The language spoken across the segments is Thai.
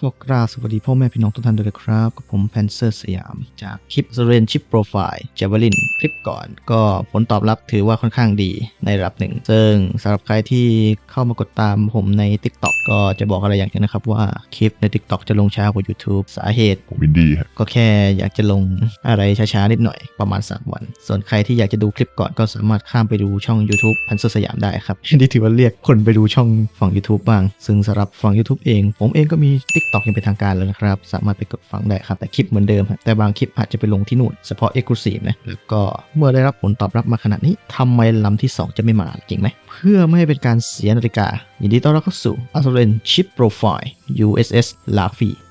ขอกราบสวัสดีพ่อแม่พี่น้องทุกท่านด้วยนะครับ กับผมแพนเซอร์สยาม จากคลิปเรนชิปโปรไฟล์จาวลินคลิปก่อน ก็ผลตอบรับถือว่าค่อนข้างดีในระดับหนึ่ง ซึ่งสำหรับใครที่เข้ามากดตามผมใน TikTok ก็จะบอกอะไรอย่างหนึงนะครับว่าคลิปใน TikTok จะลงช้ากว่า YouTube สาเหตุผมวินดี้ฮะก็แค่อยากจะลงอะไรช้าๆนิดหน่อยประมาณ 3 วัน ส่วนใครที่อยากจะดูคลิปก่อนก็สามารถข้ามไปดูช่อง YouTube พันเซอร์สยามได้ครับนี่ถือว่าเรียกคนไปดูช่องฝั่ง YouTube บ้าง ซึ่งสำหรับฝั่ง YouTube เอง ผมเองก็มี TikTok ยังเป็นทางการแล้วนะครับ สามารถไปกดฟังได้ครับ แต่คลิปเหมือนเดิมครับแต่บางคลิปอาจจะไปลงที่นู่นเฉพาะ Exclusive นะแล้วก็เมื่อได้รับผลตอบรับมาขนาดนี้ทำไมลำที่ 2 จะไม่มาจริงไหม เพื่อไม่ให้เป็นการเสียนาฬิกา ยินดีต้อนรับเข้าสู่ a s o r e n Chip Profile USS l a f i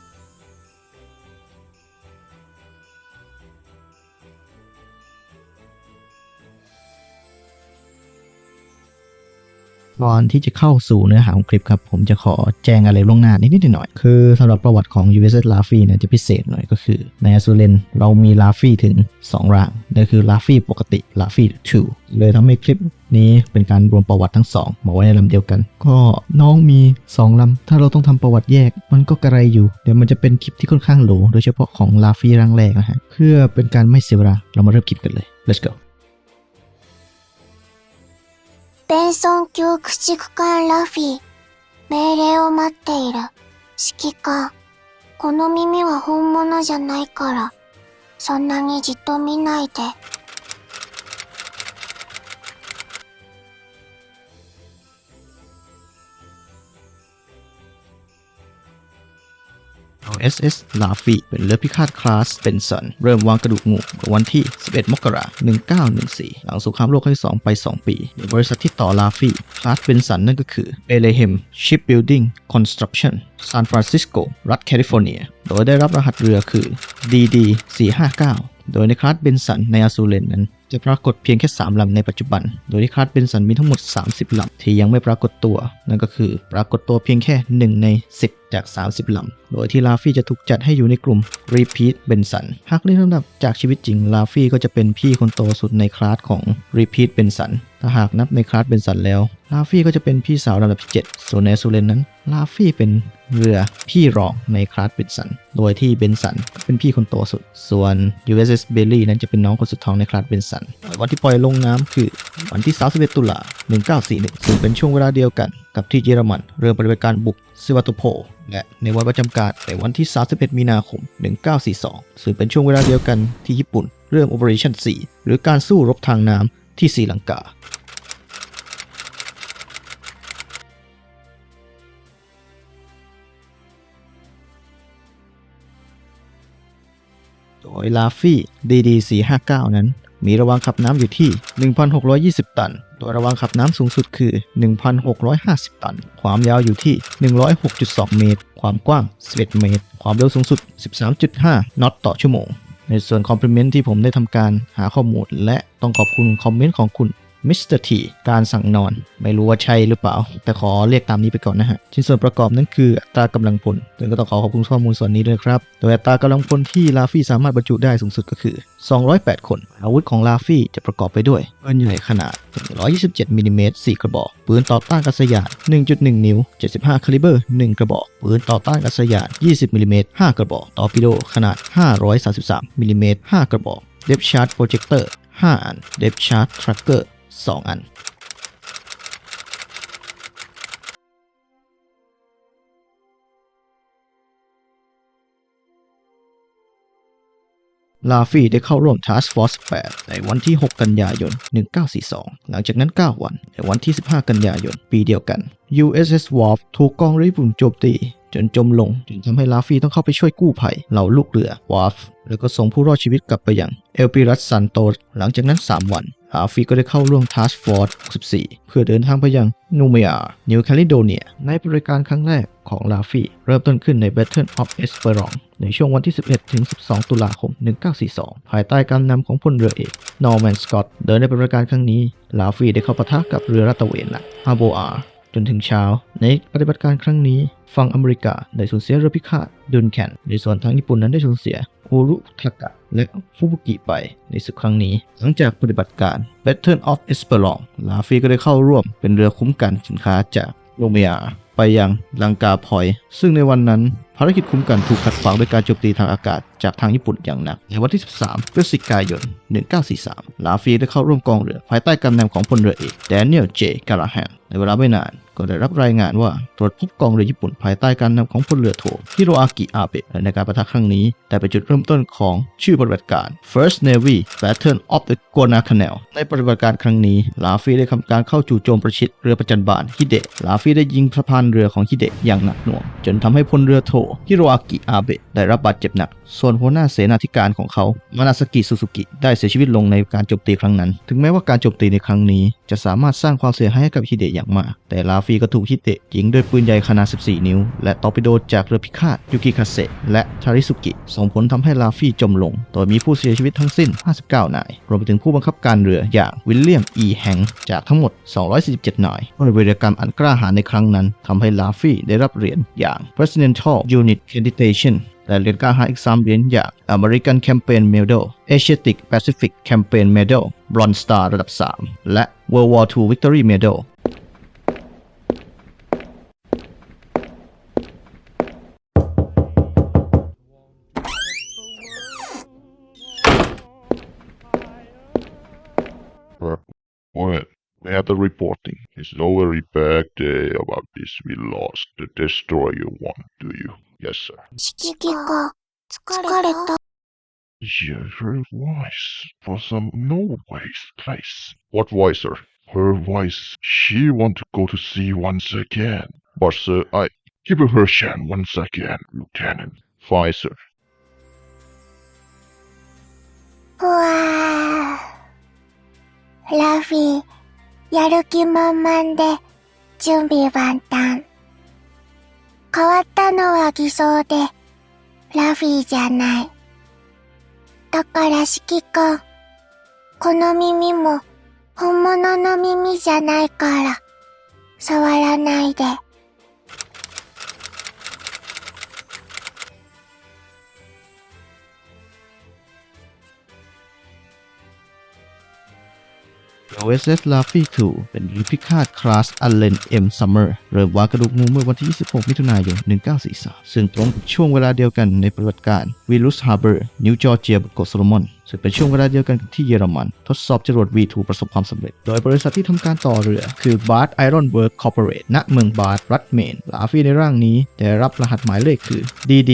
ก่อนที่จะเข้าสู่เนื้อหาของคลิปครับ ผมจะขอแจ้งอะไรล่วงหน้านิดๆหน่อยๆคือสำหรับประวัติของ USS l a f i เนี่ยจะพิเศษหน่อยก็คือ ในอ z ูเลนเรามี l a f i ถึง 2 ร่างนั่นคือ l a f i ปกติ l a f i 2เลยทำให้คลิปนี้เป็นการรวมประวัติทั้งสองมาไว้ในลำเดียวกัน ก็น้องมี 2ลำถ้าเราต้องทำประวัติแยก มันก็กระไรอยู่ เดี๋ยวมันจะเป็นคลิปที่ค่อนข้างโหลโดยเฉพาะของ l a f i ร่างแรกนะฮะเพื่อเป็นการไม่เสียเวลาเรามาเริ่มคลิปกันเลย let's go ベンソン級駆逐艦ラフィー。命令を待っている。指揮官。この耳は本物じゃないから。そんなにじっと見ないで。SS l a f i เป็นเรือพิฆาตคลาสเป็นสัน เริ่มวางกระดูกงูเมื่อวันที่ 11 มกราคม 1914 หลังสงครามโลกครั้งที่ 2 ไป 2 ปีโดยบริษัทที่ต่อลาฟีคลาสเป็นสันนั่นก็คือ b e l e h e m Shipbuilding Construction San Francisco รัฐแคลิฟอร์เนีย โดยได้รับรหัสเรือคือ DD 459 โดยในคลาสเบนสันในอาซูเลนนั้น จะปรากฏเพียงแค่ 3 ลำในปัจจุบัน โดยที่คลาสเบนสันมีทั้งหมด 30 ลำที่ยังไม่ปรากฏตัว นั่นก็คือปรากฏตัวเพียงแค่ 1 ใน 10จาก 30 ลำ โดยที่ลาฟี่จะถูกจัดให้อยู่ในกลุ่ม Repeat เบนสันหากเรียงลำดับจากชีวิตจริง ลาฟี่ก็จะเป็นพี่คนโตสุดในคลาสของ Repeat เบนสันถ้าหากนับในคลาสเบนสันแล้ว ลาฟี่ก็จะเป็นพี่สาวลำดับที่7ส่วนในซูเลนนั้น ลาฟี่เป็นเรือพี่รองในคลาสเบนสัน โดยที่เบนสันเป็นพี่คนโตสุด ส่วน USS Bailey นั้นจะเป็นน้องคนสุดท้องในคลาสเบนสัน วันที่ปล่อยลงน้ำคือวันที่31ตุลา1941ซึ่งเป็นช่วงเวลาเดียวกัน กับที่เยอรมันเริ่มปฏิบัติการบุกซิวาโตโพลและในวันประจำการในวันที่ 31 มีนาคม 1942 ซึ่งเป็นช่วงเวลาเดียวกันที่ญี่ปุ่น เริ่ม Operation 4 หรือการสู้รบทางน้ำที่ศรีลังกาโดยลาฟี่ DD 459 นั้น มีระวางขับน้ำอยู่ที่ 1,620 ตันโดยระวางขับน้ำสูงสุดคือ 1,650 ตัน ความยาวอยู่ที่ 106.2 เมตร ความกว้าง 11 เมตร ความเร็วสูงสุด 13.5 นอตต่อชั่วโมง ในส่วนคอมพลีเมนต์ที่ผมได้ทำการหาข้อมูล และต้องขอบคุณคอมเมนต์ของคุณ มิสเตอร์ทีการสั่งนอน ไม่รู้ว่าใช่หรือเปล่า แต่ขอเรียกตามนี้ไปก่อนนะฮะ ชิ้นส่วนประกอบนั้นคืออัตรากำลังพลซึ่งก็ต้องขอขอบคุณข้อมูลส่วนนี้ด้วยครับ โดยอัตรากำลังพลที่ลาฟี่สามารถบรรจุได้สูงสุดก็คือ 208 คน อาวุธของลาฟี่จะประกอบไปด้วยปืนใหญ่ขนาด 127มิลลิเมตร4กระบอก ปืนต่อต้านกัสยาน 1.1 นิ้ว 75คาลิเบอร์ 1 กระบอก ปืนต่อต้านกัสยาน 20มิลิเมตร5กระบอก ตอร์ปิโดขนาด 533มิลลิเมตร5กระบอกเดฟชาร์จโปรเจคเตอร์5อันเดฟชาร์จทรัคเกอร์ 2 อัน ลาฟี่ได้เข้าร่วม Task Force 8 ในวันที่ 6 กันยายน 1942 หลังจากนั้น 9 วัน ในวันที่ 15 กันยายน ปีเดียวกัน USS Wolf ถูกกองเรือญี่ปุ่นโจมตีจนจมลงจึงทำให้ลาฟี่ต้องเข้าไปช่วยกู้ภัยเหล่าลูกเรือ Wolf แล้วก็ส่งผู้รอดชีวิตกลับไปยังเอลปิรัสซันโตสหลังจากนั้น 3 วัน ลาฟีก็ได้เข้าร่วมทัสฟอร์ด64 เพื่อเดินทางไปยังนูเมียนิวแคลิโดเนีย ในบริการครั้งแรกของลาฟี่ เริ่มต้นขึ้นใน Battle of Esperon ในช่วงวันที่ 11 ถึง 12 ตุลาคม 1942 ภายใต้การนำของพลเรือเอกนอร์แมนสกอตเดินในบริการครั้งนี้ ลาฟี่ได้เข้าปะทะกับเรือรัตเวนหลักอาโบอาร์ จนถึงเช้า ในปฏิบัติการครั้งนี้ ฝั่งอเมริกาได้สูญเสียเรือพิฆาตดุนแคนในส่วนทางญี่ปุ่นนั้นได้สูญเสียโอรุทากะและฟุบุกิไปในศึกครั้งนี้ หลังจากปฏิบัติการ Battle of Esperon ลาฟีก็ได้เข้าร่วมเป็นเรือคุ้มกันสินค้าจากโรเมียไปยังลังกาพอย ซึ่งในวันนั้นภารกิจคุ้มกันถูกขัดขวางด้วยการโจมตีทางอากาศจากทางญี่ปุ่นอย่างหนัก ในวันที่ 13 พฤศจิกายน 1943 ลาฟีได้เข้าร่วมกองเรือ ภายใต้การนำของพลเรือเอกแดเนียล เจ การาแฮนในเวลาไม่นาน ก็ได้รับรายงานว่าตรวจพบกองเรือญี่ปุ่นภายใต้การนำของพลเรือโทฮิโรอากิอาเบะในการประทะครั้งนี้ได้เป็นจุดเริ่มต้นของชื่อปฏิบัติการ First Navy Battle of the Guadalcanal ในปฏิบัติการครั้งนี้ลาฟีได้ทำการเข้าจู่โจมประชิดเรือประจันบานฮิเดะลาฟีได้ยิงสะพานเรือของฮิเดะอย่างหนักหน่วง จนทำให้พลเรือโทฮิโรอากิอาเบะได้รับบาดเจ็บหนัก ส่วนหัวหน้าเสนาธิการของเขามานาสกิซูซูกิได้เสียชีวิตลงในการโจมตีครั้งนั้น ถึงแม้ว่าการโจมตีในครั้งนี้ จะสามารถสร้างความเสียหายให้กับฮิเดะอย่างมาก แต่ลาฟีก็ถูกฮิเดะยิงด้วยปืนใหญ่ขนาด 14 นิ้ว และตอร์ปิโดจากเรือพิฆาตยูกิคาเซะและทาริสุกิ ส่งผลทำให้ลาฟีจมลง โดยมีผู้เสียชีวิตทั้งสิ้น 59 นาย รวมไปถึงผู้บังคับการเรืออย่างวิลเลียม อีแฮงจากทั้งหมด 247 นายด้วยวีรกรรมอันกล้าหาญในครั้งนั้นทำให้ลาฟีได้รับเหรียญอย่าง Presidential Unit Accreditation และเหรียญกล้าหาญอีก3เหรียญอย่าง American Campaign Medal Asiatic Pacific Campaign Medal Bronze Star ระดับ 3 และ World War II Victory Medal What? We have the reporting. It's no very bad day about this. We lost the destroyer one, do you? Yes, sir. 指揮が疲れた。 Yeah, her voice for some no voice place. What voice, sir? Her voice. She want to go to sea once again. But sir, I give her her chance once again, Lieutenant. Fine, sir. ふわー。 ラフィー、やる気満々で、準備万端。変わったのは偽装で、ラフィーじゃない。だから指揮官、この耳も、本物の耳じゃないから、触らないで。OSS l a f f y 2เป็นริพิฆาตคลาสอัลเลน M Summer เริ่มวางกระดูกงูเมื่อวันที่ 26 มิถุนายน 1943 ซึ่งตรงกับช่วงเวลาเดียวกันในปฏิบัติการ Vilus Harbor นิวจอร์เจียบเกาะโซโลมอนซึ่งเป็นช่วงเวลาเดียวกันกับที่เยอรมัน ทดสอบจรวด V2 ประสบความสำเร็จ โดยบริษัทที่ทำการต่อเรือ คือ Bart Iron Work Corporate ณเมืองบาร์รัฐเมน ลาฟี่ในร่างนี้ได้รับรหัสหมายเลขคือ DD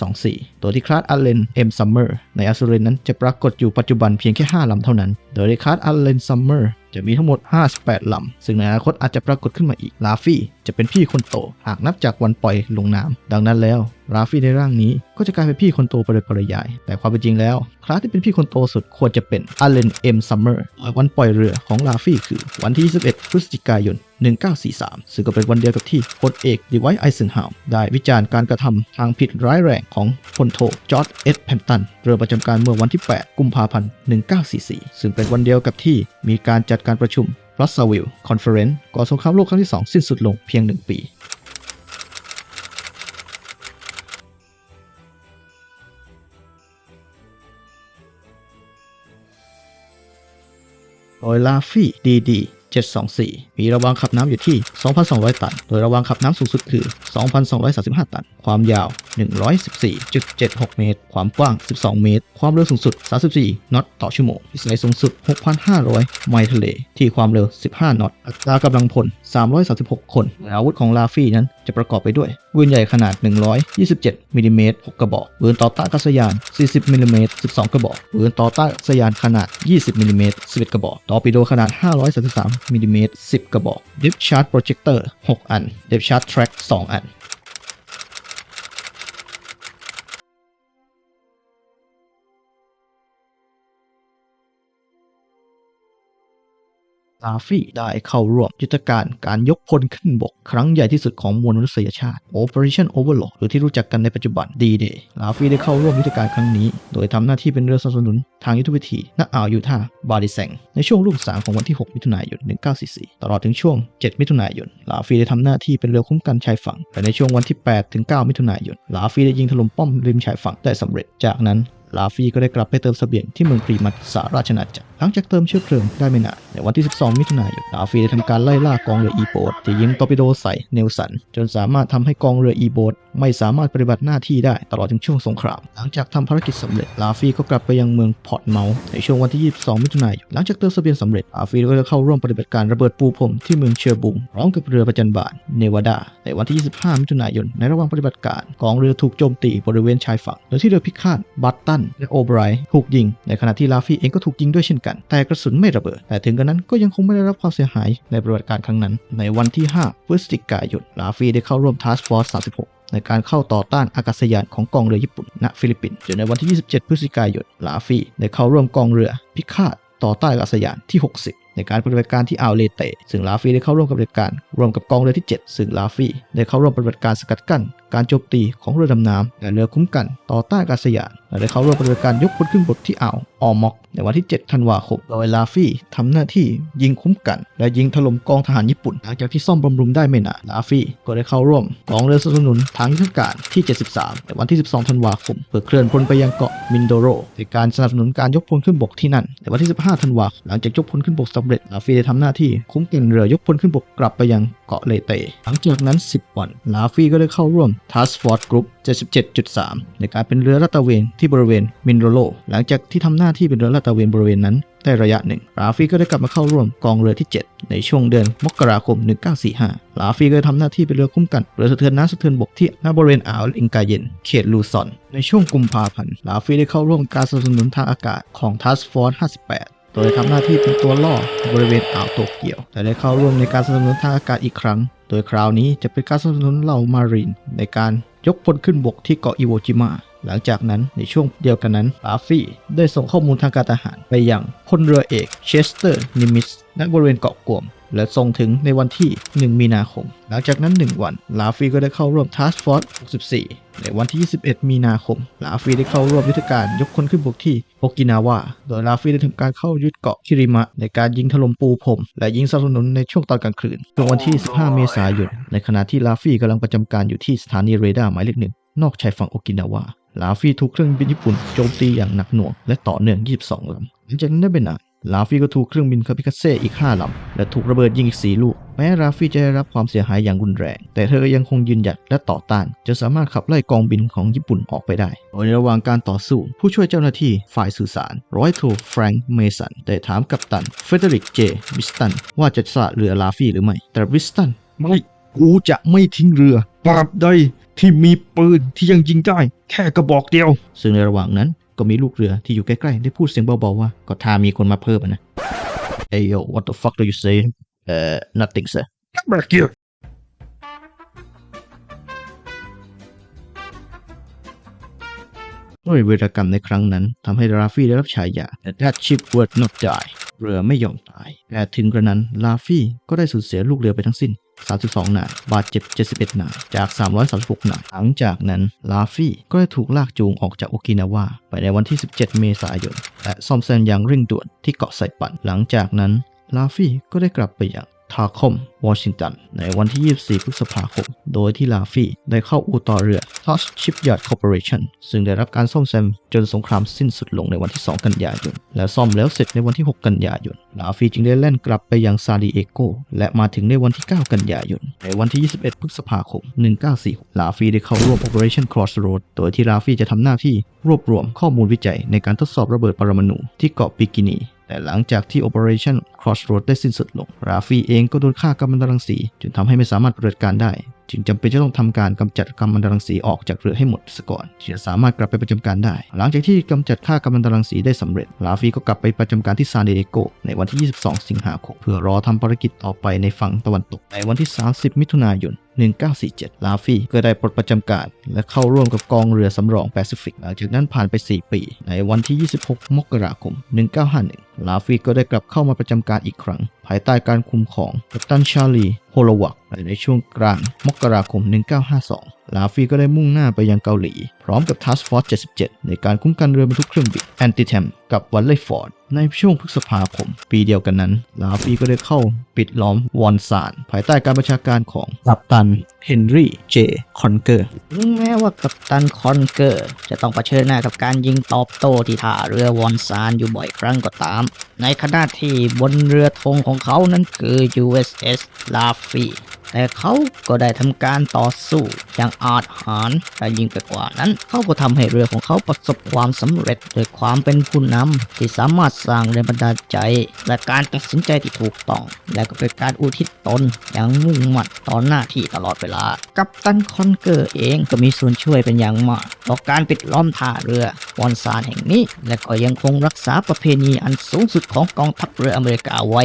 724 ตัวที่คลาส Allen M Summer ในอสุรินนั้นจะปรากฏอยู่ปัจจุบันเพียงแค่ 5 ลำเท่านั้น โดยคลาส Allen Summer จะมีทั้งหมด 58ลำ ซึ่งในอนาคตอาจจะปรากฏขึ้นมาอีกลาฟี่จะเป็นพี่คนโต หากนับจากวันปล่อยลงน้ำดังนั้นแล้วลาฟี่ในร่างนี้ก็จะกลายเป็นพี่คนโตไปโดยปริยาย แต่ความเป็นจริงแล้ว คลาสที่เป็นพี่คนโตสุดควรจะเป็น Allen M Summer โดยวันปล่อยเรือของลาฟี่คือ วันที่ 21 พฤศจิกายน 1943 ซึ่งก็เป็นวันเดียวกับที่พลเอกดีไวท์ไอเซนฮาวได้วิจารณ์การกระทำทางผิดร้ายแรงของพลโทจอร์ดเอสแพนตันเรือประจำการเมื่อวันที่ 8 กุมภาพันธ์ 1944 ซึ่งเป็นวันเดียวกับที่มีการจัดการประชุม รัสเซวิลคอนเฟอเรนซ์ก่อสงครามโลกครั้งที่ 2 สิ้นสุดลงเพียง 1 ปี โดยลาฟี่ดีดี 724 มีระวางขับน้ำอยู่ที่ 2,200 ตัน โดยระวางขับน้ำสูงสุดคือ 2,235 ตัน ความยาว 114.76 เมตร ความกว้าง 12 เมตร ความเร็วสูงสุด 34 นอตต่อชั่วโมงพิสัยสูงสุด 6,500 ไมล์ทะเล ที่ความเร็ว 15 นอต อัตรากำลังพล 336 คนและอาวุธของลาฟี่นั้นจะประกอบไปด้วยปืนใหญ่ขนาด 127มิลลิเมตร6กระบอกปืนต่อต้านอากาศยาน 40มิลลิเมตร12 กระบอกปืนต่อต้านอากาศยานขนาด 20มิลลิเมตร11 กระบอกตอร์ปิโดขนาด 533มิลลิเมตร10 กระบอก Depth Charge Projector 6 อัน Depth Charge Track 2 อัน ลาฟี่ได้เข้าร่วมยุทธการการยกพลขึ้นบก ครั้งใหญ่ที่สุดของมวลมนุษยชาติ Operation Overlord หรือที่รู้จักกันในปัจจุบัน D-Day ลาฟี่ได้เข้าร่วมยุทธการครั้งนี้ โดยทำหน้าที่เป็นเรือสนับสนุนทางยุทธวิธีณอ่าวยูทาบาริแซงในช่วงรุ่งสางของวันที่ 6 มิถุนายน 1944 ตลอดถึงช่วง 7 มิถุนายนลาฟีได้ทำหน้าที่เป็นเรือคุ้มกันชายฝั่งและในช่วงวันที่ 8 ถึง 9 มิถุนายนลาฟีได้ยิงถล่มป้อมริมชายฝั่งได้สำเร็จ จากนั้นลาฟีก็ได้กลับไปเติมเสบียงที่เมืองพรีมัตสาราชนาจักร หลังจากเติมเชื้อเพลิงได้ไม่นานในวันที่ 12 มิถุนายนลาฟีได้ทำการไล่ล่ากองเรืออีโบดที่ยิงตอร์ปิโดใส่เนลสัน จนสามารถทำให้กองเรืออีโบดไม่สามารถปฏิบัติหน้าที่ได้ตลอดถึงช่วงสงคราม หลังจากทำภารกิจสำเร็จลาฟีก็กลับไปยังเมืองพอร์ตเมาส์ในช่วงวันที่ 22 มิถุนายนหลังจากเติมเสบียงสำเร็จลาฟีก็จะเข้าร่วมปฏิบัติการระเบิดปูพรมที่เมืองเชอร์บุงพร้อมกับเรือประจันบานเนวาดา ในวันที่ 25 มิถุนายนในระหว่างปฏิบัติการกองเรือถูกโจมตีบริเวณชายฝั่งโดยที่เรือพิฆาตบัตตันและโอไบรท์ถูกยิง ในขณะที่ลาฟีเองก็ถูกยิงด้วยเช่นกันแต่กระสุนไม่ระเบิด แต่ถึงกระนั้นก็ยังคงไม่ได้รับความเสียหายในปฏิบัติการครั้งนั้น ในวันที่ 5 พฤศจิกายน ลาฟีได้เข้าร่วม Task Force 36ในการเข้าต่อต้านอากาศยานของกองเรือญี่ปุ่น ณ ฟิลิปปินส์จนในวันที่ 27 พฤศจิกายน ลาฟีได้เข้าร่วมกองเรือพิฆาตต่อต้านอากาศยานที่ 60 ในการปฏิบัติการที่อ่าวเลเตซึ่งลาฟีได้เข้าร่วมกับปฏิบัติการ รวมกับกองเรือที่ 7 ซึ่งลาฟีได้เข้าร่วมปฏิบัติการสกัดกั้น การโจมตีของเรือดำน้ำและเรือคุ้มกันต่อต้านอากาศยานและได้เข้าร่วมปฏิบัติการยกพลขึ้นบกที่อ่าวออมอก ในวันที่ 7 ธันวาคม โดยลาฟี่ทำหน้าที่ยิงคุ้มกัน และยิงถล่มกองทหารญี่ปุ่น หลังจากที่ซ่อมบำรุงได้ไม่นานลาฟี่ก็ได้เข้าร่วมกองเรือสนับสนุนทางยุทธการที่ 73 ในวันที่ 12 ธันวาคม เพื่อเคลื่อนพลไปยังเกาะมินโดโรในการสนับสนุนการยกพลขึ้นบกที่นั่นในวันที่ 15 ธันวาคมหลังจากยกพลขึ้นบกสำเร็จลาฟี่ได้ทำหน้าที่คุ้มกันเรือยกพลขึ้นบกกลับไปยังเกาะเลเต หลังจากนั้น 10 วันลาฟี่ก็ได้เข้าร่วม Task Force Group 77.3 ในการเป็นเรือลาดตระเวนที่บริเวณมินโดโรหลังจากที่ทำหน้าที่เป็นเรือลาดตระเวนบริเวณนั้นได้ระยะหนึ่ง ลาฟีก็ได้กลับมาเข้าร่วมกองเรือที่ 7 ในช่วงเดือนมกราคม 1945 ลาฟีก็ได้ทำหน้าที่เป็นเรือคุ้มกัน เรือสะเทือนน้ำสะเทือนบกที่ณบริเวณอ่าวอิงกาเยนเขตลูซอน ในช่วงกุมภาพันธ์ ลาฟีได้เข้าร่วมการสนับสนุนทางอากาศของ Task Force 58โดยทำหน้าที่เป็นตัวล่อบริเวณอ่าวโตเกียว แต่ได้เข้าร่วมในการสนับสนุนทางอากาศอีกครั้ง โดยคราวนี้จะเป็นการสนับสนุนเหล่ามารีนในการยกพลขึ้นบกที่เกาะอิโวจิมะหลังจากนั้นในช่วงเดียวกันนั้นบาฟี่ได้ส่งข้อมูลทางการทหารไปยังพลเรือเอกเชสเตอร์นิมิสณบริเวณเกาะกวม และส่งถึงในวันที่ 1 มีนาคม หลังจากนั้น 1 วัน ลาฟีก็ได้เข้าร่วม Task Force 64 ในวันที่ 21 มีนาคม ลาฟีได้เข้าร่วมยุทธการยกคนขึ้นบกที่โอกินาวา โดยลาฟีได้ทำการเข้ายึดเกาะคิริมะ ในการยิงถล่มปูพรมและยิงสนับสนุนในช่วงตอนกลางคืนช่วงวันที่ 15 เมษายน ในขณะที่ลาฟีกำลังประจำการอยู่ที่สถานีเรดาร์หมายเลขหนึ่งนอกชายฝั่งโอกินาวาลาฟีถูกเครื่องบินญี่ปุ่นโจมตีอย่างหนักหน่วงและต่อเนื่อง 22ลำหลังจากนั้นได้ไม่นาน ลาฟี่ก็ถูกเครื่องบินคาปิคาเซ่อีก 5ลำ และถูกระเบิดยิงอีก 4 ลูก แม้ลาฟี่จะได้รับความเสียหายอย่างรุนแรง แต่เธอยังคงยืนหยัดและต่อต้านจนสามารถขับไล่กองบินของญี่ปุ่นออกไปได้ โดยในระหว่างการต่อสู้ ผู้ช่วยเจ้าหน้าที่ฝ่ายสื่อสาร ร้อยโทแฟรงค์เมสันได้ถามกัปตันเฟเดริกเจวิสตันว่าจะสละเรือลาฟี่หรือไม่ แต่วิสตันไม่กูจะไม่ทิ้งเรือปราบใดที่มีปืนที่ยังยิงได้ แค่กระบอกเดียว ซึ่งในระหว่างนั้น ก็มีลูกเรือที่อยู่ใกล้ๆ ได้พูดเสียงเบาๆว่าก็ถ้ามีคนมาเพิ่มอะนะ Hey yo what the fuck do you say เอ่อ nothing sir Come back here. ด้วยวีรกรรมในครั้งนั้นทำให้ลาฟี่ได้รับฉายา The That Ship Would Not Die เรือไม่ยอมตาย แต่ถึงกระนั้น ลาฟี่ก็ได้สูญเสียลูกเรือไปทั้งสิ้น 32 นาย บาดเจ็บ 71 นาย จาก 336 นาย หลังจากนั้นลาฟี่ก็ได้ถูกลากจูงออกจากโอกินาวาไปในวันที่ 17 เมษายน และซ่อมแซมอย่างเร่งด่วนที่เกาะไซปัน หลังจากนั้นลาฟี่ก็ได้กลับไปยัง ทาคอมวอชิงตัน ในวันที่ 24 พฤษภาคม โดยที่ลาฟี่ได้เข้าอู่ต่อเรือ Touch Shipyard Corporation ซึ่งได้รับการซ่อมแซมจนสงครามสิ้นสุดลงในวันที่ 2 กันยายน และซ่อมแล้วเสร็จในวันที่ 6 กันยายน ลาฟี่จึงได้แล่นกลับไปยังซาดิเอโก และมาถึงในวันที่ 9 กันยายน ในวันที่ 21 พฤษภาคม 1946 ลาฟี่ได้เข้าร่วม Operation Crossroad โดยที่ลาฟี่จะทำหน้าที่รวบรวมข้อมูลวิจัยในการทดสอบระเบิดปรมาณูที่เกาะปิกินีแต่หลังจากที่ Operation Crossroad ได้สิ้นสุดลง ราฟีเองก็โดนฆ่ากัมมันตรังสีจนทำให้ไม่สามารถปฏิบัติการได้ จึงจำเป็นจะต้องทำการกำจัดกัมมันตรังสีออกจากเรือให้หมดซะก่อนที่จะสามารถกลับไปประจำการได้ หลังจากที่กำจัดฆ่ากัมมันตรังสีได้สำเร็จลาฟีก็กลับไปประจำการที่ซานดิเอโกในวันที่ 22 สิงหาคมเพื่อรอทำภารกิจต่อไปในฝั่งตะวันตกในวันที่ 30 มิถุนายน1947 ลาฟี่ก็ได้ปลดประจำการ และเข้าร่วมกับกองเรือสำรองแปซิฟิก หลังจากนั้นผ่านไป 4 ปี ในวันที่ 26 มกราคม 1951 ลาฟี่ก็ได้กลับเข้ามาประจำการอีกครั้ง ภายใต้การคุมของกัปตันชาลีโฮโลวักในช่วงกลางมกราคม 1952 ลาฟีก็ได้มุ่งหน้าไปยังเกาหลี พร้อมกับ Task Force 77 ในการคุ้มกันเรือบรรทุกเครื่องบินแอนติเทมกับวันเลย์ฟอร์ด ในช่วงพฤษภาคม ปีเดียวกันนั้น ลาฟีก็ได้เข้าปิดล้อมวอนซาน ภายใต้การบัญชาการของกัปตันเฮนรี่เจคอนเกอร์ถึงแม้ว่ากัปตันคอนเกอร์ จะต้องเผชิญหน้ากับการยิงตอบโต้ที่ท่าเรือวอนซานอยู่บ่อยครั้งก็ตาม ในขณะที่บนเรือธงของเขานั้นคือ USS ลา Laffy แต่เขาก็ได้ทำการต่อสู้อย่างอาจหาญและยิ่งไปกว่านั้น เขาก็ทำให้เรือของเขาประสบความสำเร็จโดยความเป็นผู้นำที่สามารถสร้างแรงบันดาลใจ และการตัดสินใจที่ถูกต้อง และก็เป็นการอุทิศตนอย่างมุ่งมั่นต่อหน้าที่ตลอดเวลา กัปตันคอนเกอร์เองก็มีส่วนช่วยเป็นอย่างมากต่อการปิดล้อมท่าเรือวอนซานแห่งนี้ และก็ยังคงรักษาประเพณีอันสูงสุดของกองทัพเรืออเมริกาไว้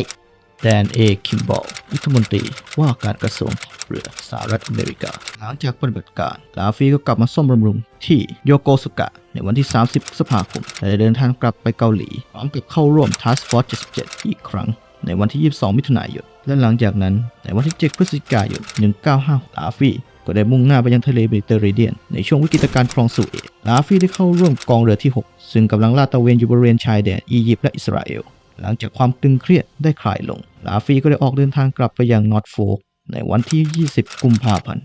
แดนเอคิมบอลรัฐมนตรีว่าการกระทรวงเรือสหรัฐอเมริกา หลังจากปฏิบัติการลาฟีก็กลับมาซ่อมบำรุงที่โยโกสุกะ ในวันที่ 30พฤษภาคมและเดินทางกลับไปเกาหลีพร้อมกับเข้าร่วม Task Force 77 อีกครั้ง ในวันที่ 22 มิถุนายน และหลังจากนั้น ในวันที่ 7 พฤศจิกายน 1956ลาฟีก็ได้มุ่งหน้าไปยังทะเลเมดิเตอร์เรเนียน ในช่วงวิกฤตการณ์คลองสุเอตลาฟีได้เข้าร่วมกองเรือที่ 6 ซึ่งกำลังลาดตระเวนอยู่บริเวณชายแดนอียิปต์และอิสราเอล หลังจากความตึงเครียดได้คลายลง ลาฟีก็ได้ออกเดินทางกลับไปยังนอร์ทโฟกในวันที่ 20 กุมภาพันธ์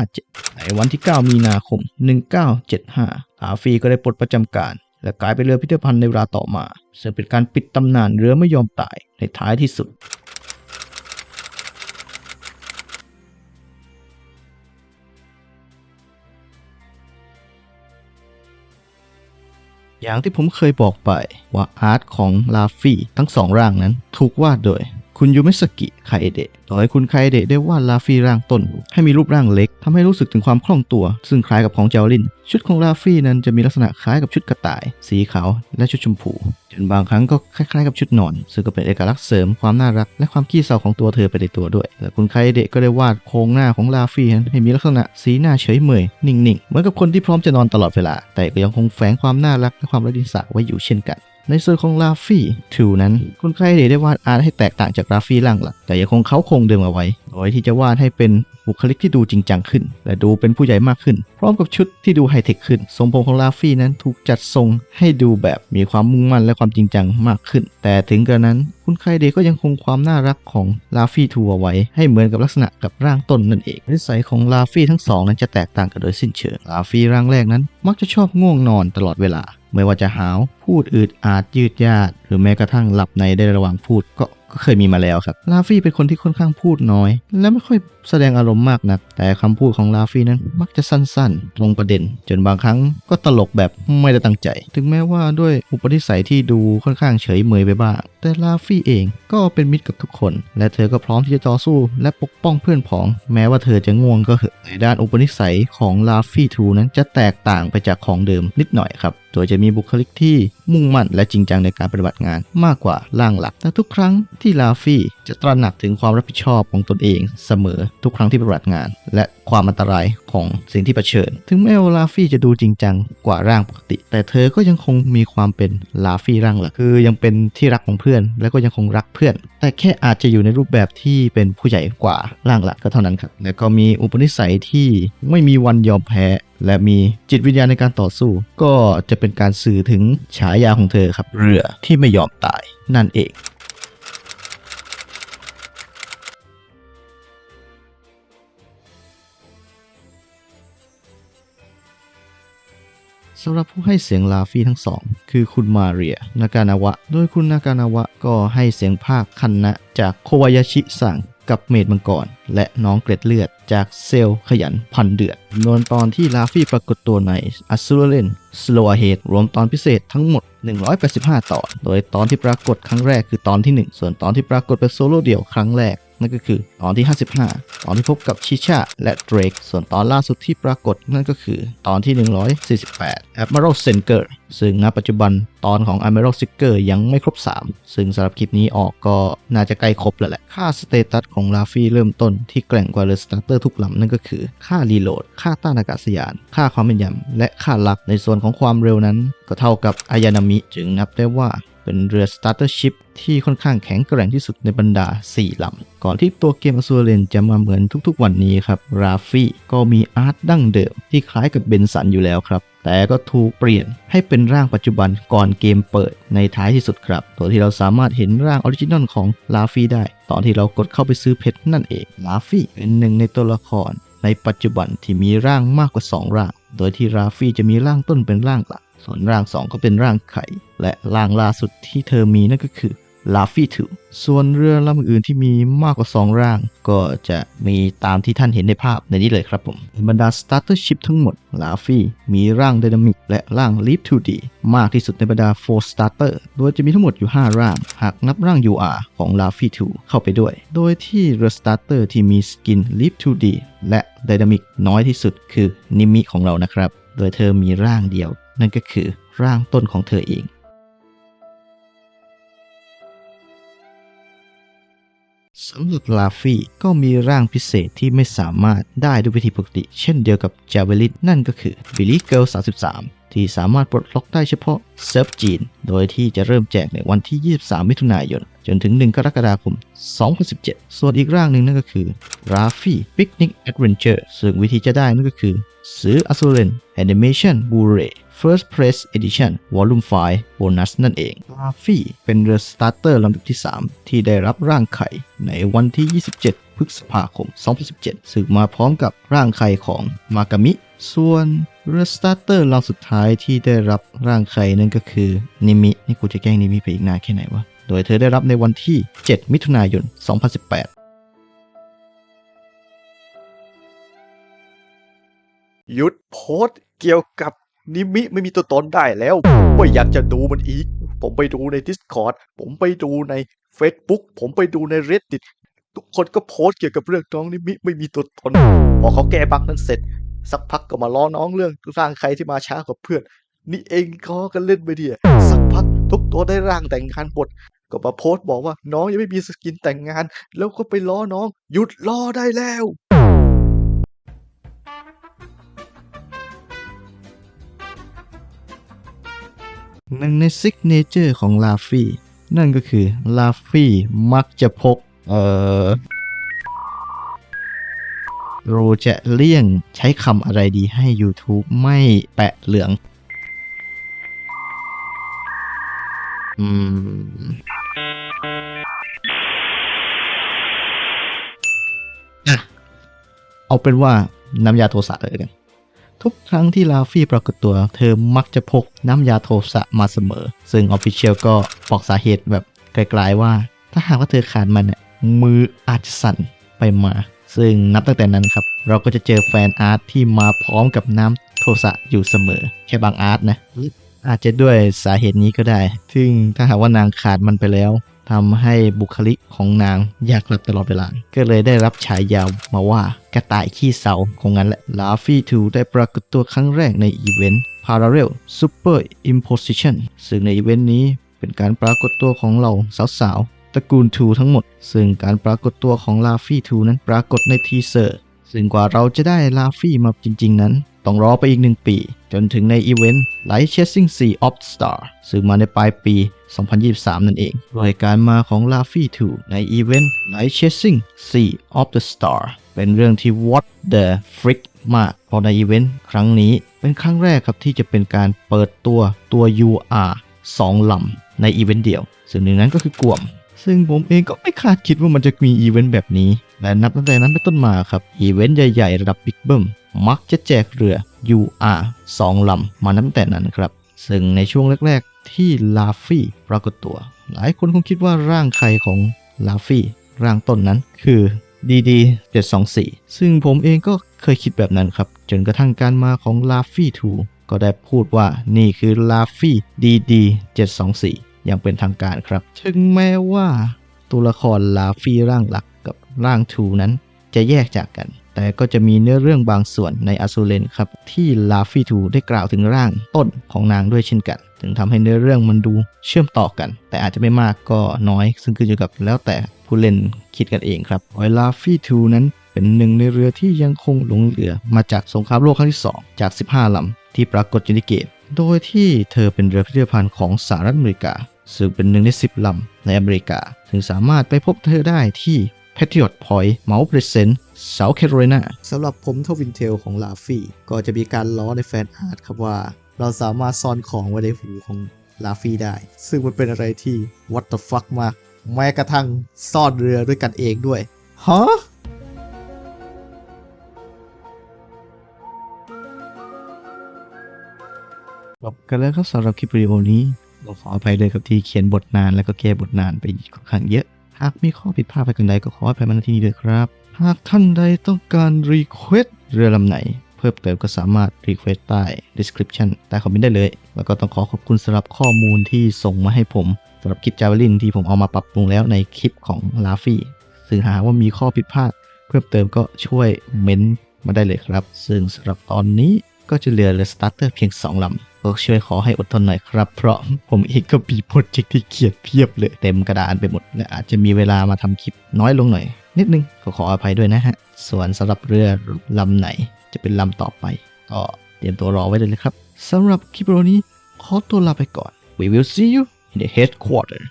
1957 ในวันที่ 9 มีนาคม 1975 ลาฟีก็ได้ปลดประจำการ และกลายเป็นเรือพิพิธภัณฑ์ในเวลาต่อมา ซึ่งเป็นการปิดตำนานเรือไม่ยอมตายในท้ายที่สุดอย่างที่ผมเคยบอกไปว่าอาร์ตของลาฟี่ทั้งสองร่างนั้นถูกวาดโดย คุณยูเมสกิไคเอเดะโดยคุณไคเอเดะได้วาดลาฟี่ร่างต้น ให้มีรูปร่างเล็กทำให้รู้สึกถึงความคล่องตัว ซึ่งคล้ายกับของเจลลิน ชุดของลาฟี่นั้นจะมีลักษณะคล้ายกับชุดกระต่าย สีขาวและชุดชมพูจนบางครั้งก็คล้ายๆกับชุดนอน ซึ่งก็เป็นเอกลักษณ์เสริมความน่ารัก และความขี้เศร้าของตัวเธอไปในตัวด้วยและคุณไคเอเดะก็ได้วาดโครงหน้าของลาฟี่นั้นให้มีลักษณะสีหน้าเฉยเมยนิ่งๆ เหมือนกับคนที่พร้อมจะนอนตลอดเวลา แต่ก็ยังคงแฝงความน่ารักและความร้เดียงสาไว้อยู่เช่นกัน ในส่วนของลาฟี่ทูนั้นคุณไคเดได้วาดอาร์ตให้แตกต่างจากลาฟี่ร่างหลักแต่ยังคงเขาคงเดิมเอาไว้โดยที่จะวาดให้เป็นบุคลิกที่ดูจริงจังขึ้น และดูเป็นผู้ใหญ่มากขึ้น พร้อมกับชุดที่ดูไฮเทคขึ้น ทรงผมของลาฟี่นั้นถูกจัดทรงให้ดูแบบมีความมุ่งมั่นและความจริงจังมากขึ้น แต่ถึงกระนั้นคุณไคเดก็ยังคงความน่ารักของลาฟี่ทูเอาไว้ ให้เหมือนกับลักษณะกับร่างต้นนั่นเองนิสัยของลาฟี่ทั้งสองนั้นจะแตกต่างกันโดยสิ้นเชิงลาฟี่ร่างแรกนั้น มักจะชอบง่วงนอนตลอดเวลา ไม่ว่าจะหาวพูดอืดอาดยืดยาดหรือแม้กระทั่งหลับในได้ระหว่างพูดก็ก็เคยมีมาแล้วครับ ลาฟี่เป็นคนที่ค่อนข้างพูดน้อย และไม่ค่อยแสดงอารมณ์มากนัก แต่คำพูดของลาฟี่นั้นมักจะสั้นๆ ตรงประเด็น จนบางครั้งก็ตลกแบบไม่ได้ตั้งใจ ถึงแม้ว่าด้วยอุปนิสัยที่ดูค่อนข้างเฉยเมยไปบ้าง แต่ลาฟี่เองก็เป็นมิตรกับทุกคน และเธอก็พร้อมที่จะต่อสู้และปกป้องเพื่อนพ้อง แม้ว่าเธอจะง่วงก็เหอะในด้านอุปนิสัยของลาฟี่ทูนั้นจะแตกต่างไปจากของเดิมนิดหน่อยครับ โดยจะมีบุคลิกที่มุ่งมั่นและจริงจังในการปฏิบัติงานมากกว่าร่างหลักแต่ทุกครั้งที่ลาฟี่จะตระหนักถึงความรับผิดชอบของตนเองเสมอทุกครั้งที่ปฏิบัติงาน และความอันตรายของสิ่งที่เผชิญ ถึงแม้ว่าลาฟี่จะดูจริงจังกว่าร่างปกติ แต่เธอก็ยังคงมีความเป็นลาฟี่ร่างหลักคือยังเป็นที่รักของเพื่อน และก็ยังคงรักเพื่อน แต่แค่อาจจะอยู่ในรูปแบบที่เป็นผู้ใหญ่กว่าร่างหลักก็เท่านั้นครับและก็มีอุปนิสัยที่ไม่มีวันยอมแพ้และมีจิตวิญญาณในการต่อสู้ ก็จะเป็นการสื่อถึงฉายาของเธอครับ เรือที่ไม่ยอมตายนั่นเองสำหรับผู้ให้เสียงลาฟี่ทั้งสอง คือคุณมาเรียนากานาวะ โดยคุณนากานาวะก็ให้เสียงภาคคันนะจากโควายาชิสัง กับเมดมังกร และน้องเกล็ดเลือดจากเซลล์ขยันพันเดือดจำนวนตอนที่ลาฟี่ปรากฏตัวในอัสซูเลนสโลอาเฮดรวมตอนพิเศษทั้งหมด 185 ตอน โดยตอนที่ปรากฏครั้งแรกคือตอนที่ 1 ส่วนตอนที่ปรากฏเป็นโซโล่เดี่ยวครั้งแรก นั่นก็คือตอนที่ 55 ตอนที่พบกับชิชาและเดรก ส่วนตอนล่าสุดที่ปรากฏนั่นก็คือตอนที่ 148 Admiral s e n g e r ซึ่งณปัจจุบันตอนของ Admiral s e n g e r ยังไม่ครบ 3 ซึ่งสำหรับคลิปนี้ออกก็น่าจะใกล้ครบแล้วแหละ ค่าสเตตัสของลาฟี่เริ่มต้นที่แกร่งกว่าเรือสตาร์เตอร์ทุกลำนั่นก็คือ ค่ารีโหลด ค่าต้านอากาศยาน ค่าความเป็นยำและค่าลักในส่วนของความเร็วนั้น ก็เท่ากับอายานามิจึงนับได้ว่า เป็นเรือ Starter Ship ที่ค่อนข้างแข็งแกร่งที่สุดในบรรดา 4ลำ ก่อนที่ตัวเกม a z u r e n จะมาเหมือนทุกๆวันนี้ครับ ราฟี่ก็มีอาร์ตดั้งเดิมที่คล้ายกับเบนสันอยู่แล้วครับ แต่ก็ถูกเปลี่ยนให้เป็นร่างปัจจุบันก่อนเกมเปิดในท้ายที่สุดครับโดยที่เราสามารถเห็นร่างออริจินอลของลาฟี่ได้ ตอนที่เรากดเข้าไปซื้อเพชรนั่นเอง ลาฟี่เป็นหนึ่งในตัวละครในปัจจุบันที่มีร่างมากกว่า 2 ร่าง โดยที่ราฟี่จะมีร่างต้นเป็นร่างหลัก ส่วนร่าง 2 ก็เป็นร่างไข่ และร่างล่าสุดที่เธอมีนั่นก็คือลาฟี่ทูส่วนเรือลำอื่นที่มีมากกว่า 2 ร่าง ก็จะมีตามที่ท่านเห็นในภาพในนี้เลยครับผมในบรรดา Starter Ship ทั้งหมดลาฟี่มีร่างไดนามิกและร่าง Leap 2D มากที่สุดในบรรดา4 Starter โดยจะมีทั้งหมดอยู่ 5 ร่าง หากนับร่าง UR ของลาฟี่2เข้าไปด้วย โดยที่เรือ Starter ที่มีสกิน Leap 2D และไดนามิกน้อยที่สุดคือนิมิของเรานะครับ โดยเธอมีร่างเดียว นั่นก็คือร่างต้นของเธอเอง สำหรับลาฟี่ก็มีร่างพิเศษที่ไม่สามารถได้ด้วยวิธีปกติ เช่นเดียวกับจาเวลินนั่นก็คือบิลลี่เกิล33 ที่สามารถปลดล็อกได้เฉพาะเซิร์ฟจีน โดยที่จะเริ่มแจกในวันที่ 23 มิถุนายน จนถึง 1 กรกฎาคม 2017 ส่วนอีกร่างหนึ่งนั่นก็คือราฟี่ปิกนิกแอดเวนเจอร์ซึ่งวิธีจะได้นั่นก็คือ ซื้อ a z u r e n Animation Blu-ray First Press Edition Volume 5 Bonus นั่นเองลาฟี่เป็นเรือสตาร์เตอร์ลำดับที่ 3 ที่ได้รับร่างไข่ในวันที่ 27 พฤษภาคม 2017ซึ่งมาพร้อมกับร่างไข่ของมากามิ ส่วนเรือสตาร์เตอร์ลำสุดท้ายที่ได้รับร่างไข่นั่นก็คือนิมิ นี่กูจะแกล้งนิมิไปอีกนานแค่ไหนวะ โดยเธอได้รับในวันที่ 7 มิถุนายน 2018หยุดโพสเกี่ยวกับ นิมิไม่มีตัวตนได้แล้วไม่อยากจะดูมันอีก ผมไปดูใน Discord ผมไปดูใน Facebook ผมไปดูใน Reddit ทุกคนก็โพสต์เกี่ยวกับเรื่องน้องนิมิไม่มีตัวตนพอเขาแก้บั๊กนั้นเสร็จ สักพักก็มาล้อน้องเรื่องร่างใครที่มาช้ากว่าเพื่อน นี่เองก็กันเล่นไปเดียสักพักทุกตัวได้ร่างแต่งงานหมดก็มาโพสต์บอกว่าน้องยังไม่มีสกินแต่งงาน แล้วก็ไปล้อน้อง หยุดล้อได้แล้ว หนึ่งในซิกเนเจอร์ของลาฟี่ นั่นก็คือลาฟี่มักจะพก เอ่อเราจะเลี่ยงใช้คำอะไรดีให้ YouTube ไม่แปะเหลือง อืมอะเอาเป็นว่าน้ำยาโทสะเลยกัน ทุกครั้งที่ลาฟี่ปรากฏตัว เธอมักจะพกน้ำยาโทสะมาเสมอ ซึ่งออฟฟิเชียลก็บอกสาเหตุแบบไกลๆว่า ถ้าหากว่าเธอขาดมันเนี่ยมืออาจจะสั่นไปมา ซึ่งนับตั้งแต่นั้นครับ เราก็จะเจอแฟนอาร์ตที่มาพร้อมกับน้ำโทสะอยู่เสมอ แค่บางอาร์ตนะอาจจะด้วยสาเหตุนี้ก็ได้ ซึ่งถ้าหากว่านางขาดมันไปแล้ว ทำให้บุคลิกของนางอยากหลับตลอดเวลา ก็เลยได้รับฉายามาว่ากระต่ายขี้เสาคงงั้นแหละลาฟี่ทูได้ปรากฏตัวครั้งแรกในอีเวนต์ Parallel Super Imposition ซึ่งในอีเวนต์นี้เป็นการปรากฏตัวของเราสาวๆตระกูลทูทั้งหมด ซึ่งการปรากฏตัวของลาฟี่ทูนั้นปรากฏในทีเซอร์ ซึ่งกว่าเราจะได้ลาฟี่มาจริง ๆ นั้น ต้องรอไปอีกหนึ่งปี จนถึงในอีเวนต์ Light Chasing Sea of Star ซึ่งมาในปลายปี 2023 นั่นเองโดยการมาของลาฟี่2ในอีเวนต์ Light Chasing Sea of the Star เป็นเรื่องที่ what the frick มากเพราะในอีเวนต์ครั้งนี้เป็นครั้งแรกครับที่จะเป็นการเปิดตัวตัว UR 2ลำในอีเวนต์เดียวซึ่งหนึ่งนั้นก็คือกวมซึ่งผมเองก็ไม่คาดคิดว่ามันจะมีอีเวนต์แบบนี้ และนับตั้งแต่นั้นเป็นต้นมาครับ อีเวนต์ใหญ่ ๆ ระดับบิ๊กเบิ้ม มักจะแจกเรือ UR 2ลำมานับตั้งแต่นั้นครับ ซึ่งในช่วงแรก ๆ ที่ลาฟี่ปรากฏตัว หลายคนคงคิดว่าร่างใครของลาฟี่ร่างต้นนั้นคือ DD 724 ซึ่งผมเองก็เคยคิดแบบนั้นครับ จนกระทั่งการมาของลาฟี่2ก็ได้พูดว่านี่คือลาฟี่ DD 724 อย่างเป็นทางการครับ ถึงแม้ว่าตัวละครลาฟี่ร่างหลักกับร่างทูนั้นจะแยกจากกัน แต่ก็จะมีเนื้อเรื่องบางส่วนในอ z ูเลนครับ ที่ลาฟี่ทูได้กล่าวถึงร่างต้นของนางด้วยเช่นกัน ถึงทำให้เนื้อเรื่องมันดูเชื่อมต่อกัน แต่อาจจะไม่มากก็น้อย ซึ่งขึ้นอยู่กับแล้วแต่ผู้เล่นคิดกันเองครับโดยลาฟี่ทูนั้นเป็นหนึ่งในเรือที่ยังคงหลงเหลือมาจากสงครามโลกครั้งที่ 2 จาก 15 ลำ ที่ปรากฏอยู่ในเกมโดยที่เธอเป็นเรือพิพิธภัณฑ์ของสหรัฐอเมริกา ซึ่งเป็นหนึ่งใน 10 ลำในอเมริกาซึ่งสามารถไปพบเธอได้ที่ Patriot Point Mount Pleasant South Carolina สำหรับผมทวินเทลของลาฟี่ก็จะมีการล้อในแฟนอาร์ตครับว่า เราสามารถซ่อนของไว้ในหูของลาฟี่ได้ ซึ่งมันเป็นอะไรที่ what the fuck มาก แม้กระทั่งซ่อนเรือด้วยกันเองด้วยฮะจบกันแล้วครับสำหรับคลิปวิดีโอนี้เราขออภัยเลยครับที่เขียนบทนานแล้วก็แก้บทนานไปค่อนข้างเยอะหากมีข้อผิดพลาดไปกันใดก็ขออภัยมาณที่นี้ด้วยครับ หากท่านใดต้องการรีเควสเรือลำไหน เพิ่มเติมก็สามารถรีเควสใต้ description ใต้คอมเมนต์ได้เลย แล้วก็ต้องขอขอบคุณสำหรับข้อมูลที่ส่งมาให้ผมสำหรับคลิปจาวลินที่ผมเอามาปรับปรุงแล้วในคลิปของลาฟี่ซึ่งหากว่ามีข้อผิดพลาด เพิ่มเติมก็ช่วยเม้นต์มาได้เลยครับ ซึ่งสำหรับตอนนี้ก็จะเหลือเรือสตาร์เตอร์เพียง 2ลำ ก็ช่วยขอให้อดทนหน่อยครับ เพราะผมเองก็มีโปรเจกต์ที่เขียนเพียบเลย เต็มกระดานไปหมดและอาจจะมีเวลามาทำคลิปน้อยลงหน่อย นิดนึงก็ขออภัยด้วยนะฮะ ส่วนสำหรับเรือลำไหนจะเป็นลำต่อไป ก็เตรียมตัวรอไว้เลยนะครับสำหรับคลิปโรนี้ขอตัวลาไปก่อน We will see you in the headquarters